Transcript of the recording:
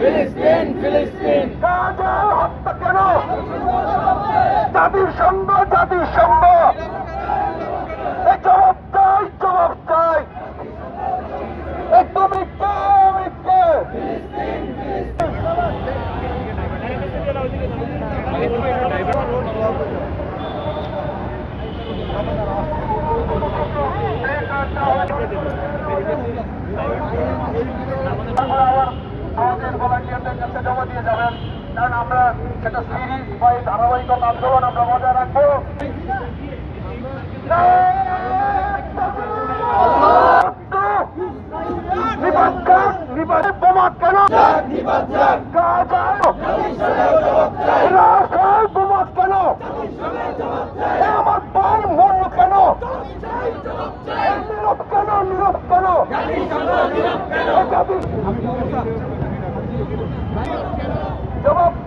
ফিলিস্তিন ফিলিস্তিন। গাজা হত্যা কেন? জাতিসংঘ জাতিসংঘ। এই জবাব চাই জবাব চাই। এই তুমি কে আমি আমাদের ভলান্টিয়ারদের কাছে জমা দিয়ে যাবেন। কারণ আমরা সেটা সিরিজ বা এই ধারাবাহিকতা আন্দোলন আমরা বজায় রাখব। বোমা কেন বোমা কেন এ আমার ভাই মরল কেন? নীরব কেন? নীরব কেন? এ জাতি- জবাব চাই জবাব